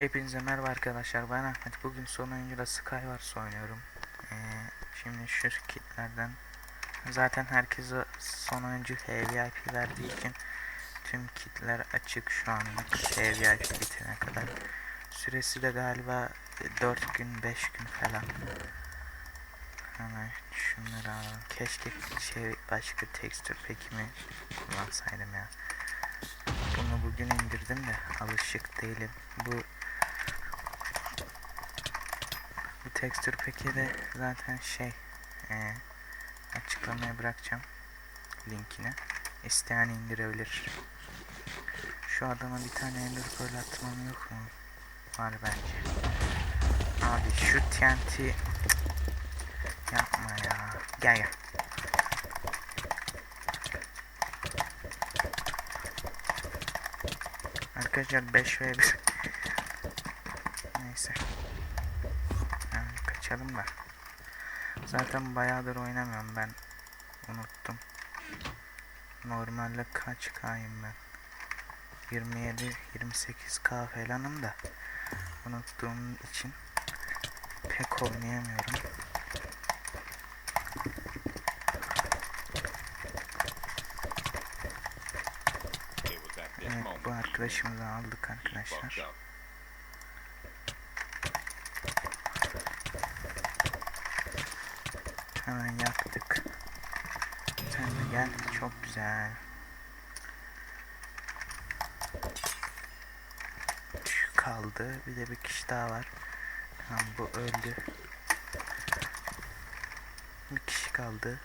Hepinize merhaba arkadaşlar ben Ahmet. Bugün son oyuncuda Skywars oynuyorum. Ee, Şimdi şu kitlerden Zaten herkese son oyuncu HVIP verdiği için Tüm kitler açık şu anlık HVIP bitene kadar. Süresi de galiba 4 gün 5 gün falan. Hemen şunları alalım. Keşke şey başka texture pack'imi kullansaydım ya. Bunu bugün indirdim de alışık değilim. Bu bu texture pack'i de zaten şey e, açıklamaya bırakacağım linkini. İsteyen indirebilir. Şu adama bir tane ender pearl atmam yok mu? Var bence. Abi şu TNT yapma ya. Gel gel. Arkadaşlar 5 ve 1 Neyse. Yani kaçalım da. Zaten bayağıdır oynamıyorum ben. Unuttum. Normalde kaç K'yım ben? 27 28K falanım da unuttuğum için pek oynayamıyorum. Evet bu arkadaşımızı aldık arkadaşlar. Hemen yaktık. Sen de gel. Çok güzel. Şu kaldı. Bir de bir kişi daha var. Tamam bu öldü. Bir kişi kaldı.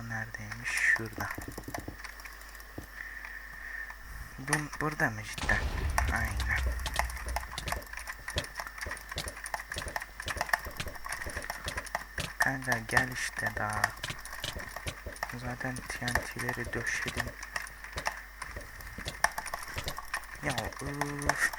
O neredeymiş? Şurada. Bu, burada mı cidden? Aynen. Kanka gel işte daha. Zaten TNT'leri döşedim. Ya üf.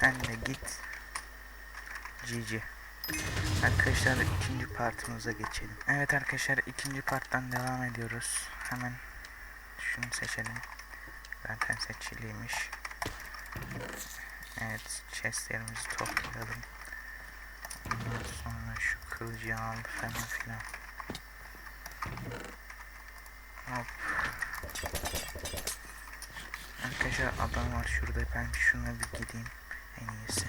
Sen de git. GG. Arkadaşlar ikinci partımıza geçelim. Evet arkadaşlar ikinci parttan devam ediyoruz. Hemen şunu seçelim. Zaten seçiliymiş. Evet chestlerimizi toplayalım. Ondan sonra şu kılıcı al falan filan. Hop. Arkadaşlar adam var şurada ben şuna bir gideyim en iyisi.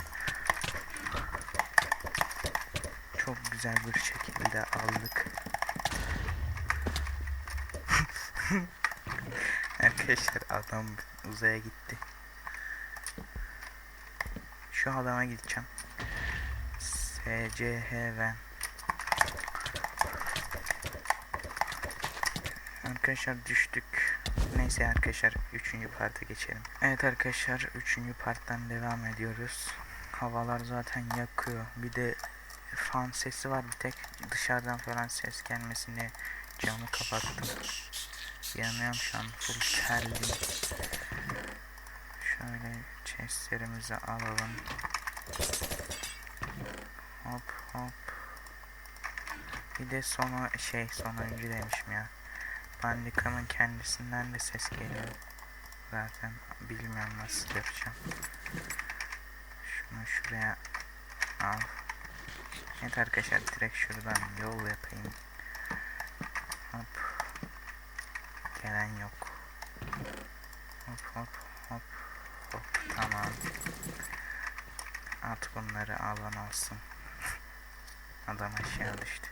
Çok güzel bir şekilde aldık. Arkadaşlar adam uzaya gitti. Şu adama gideceğim. SCHV Arkadaşlar düştük. Neyse arkadaşlar 3. parta geçelim. Evet arkadaşlar 3. parttan devam ediyoruz. Havalar zaten yakıyor. Bir de fan sesi var bir tek. Dışarıdan falan ses gelmesin camı kapattım. Yanıyorum şu an full terliyim. Şöyle chestlerimizi alalım. Hop hop. Bir de sonu şey son oyuncu demişim ya. Bandicam'ın kendisinden de ses geliyor. Zaten bilmiyorum nasıl yapacağım. Şunu şuraya al. Evet arkadaşlar direkt şuradan yol yapayım. Hop. Gelen yok. Hop hop tamam. At bunları alan olsun. Adam aşağı düştü.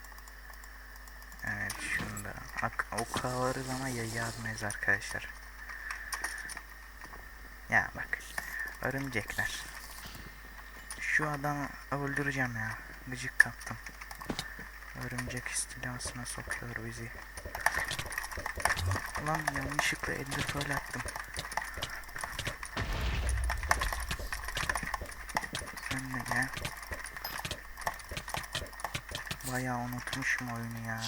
Evet şunu da. Ak o kavarı bana yayarmayız arkadaşlar. Ya bak. Örümcekler. Şu adamı öldüreceğim ya. Gıcık kaptım. Örümcek istilasına sokuyor bizi. Ulan yanlışlıkla pearl attım. de. Bayağı unutmuşum oyunu ya.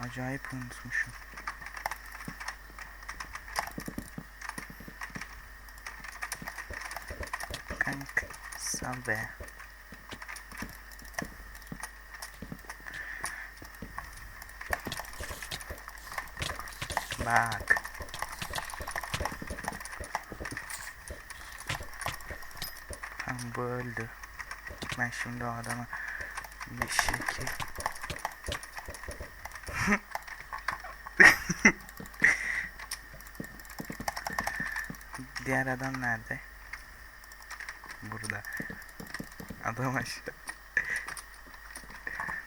Acayip unutmuşum. Kank sal be. Bak. Bu öldü. Ben şimdi o adama bir şekil Diğer adam nerede? Burada. Adam aşağı.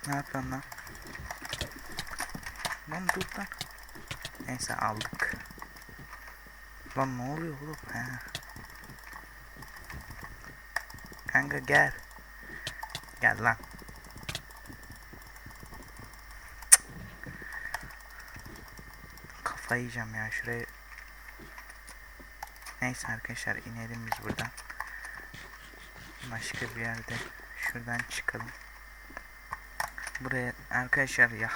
ne yapıyorsun lan? Lan dur lan. Neyse aldık. Lan ne oluyor oğlum? Kanka gel. Gel lan. Kafayı yiyeceğim ya şuraya. Neyse arkadaşlar inelim biz buradan. Başka bir yerde şuradan çıkalım. Buraya arkadaşlar ya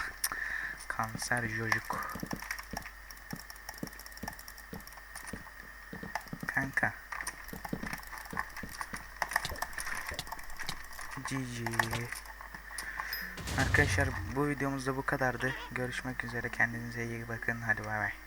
kanser çocuk. Kanka. GG. Arkadaşlar bu videomuz da bu kadardı. Görüşmek üzere. Kendinize iyi bakın. Hadi bay bay.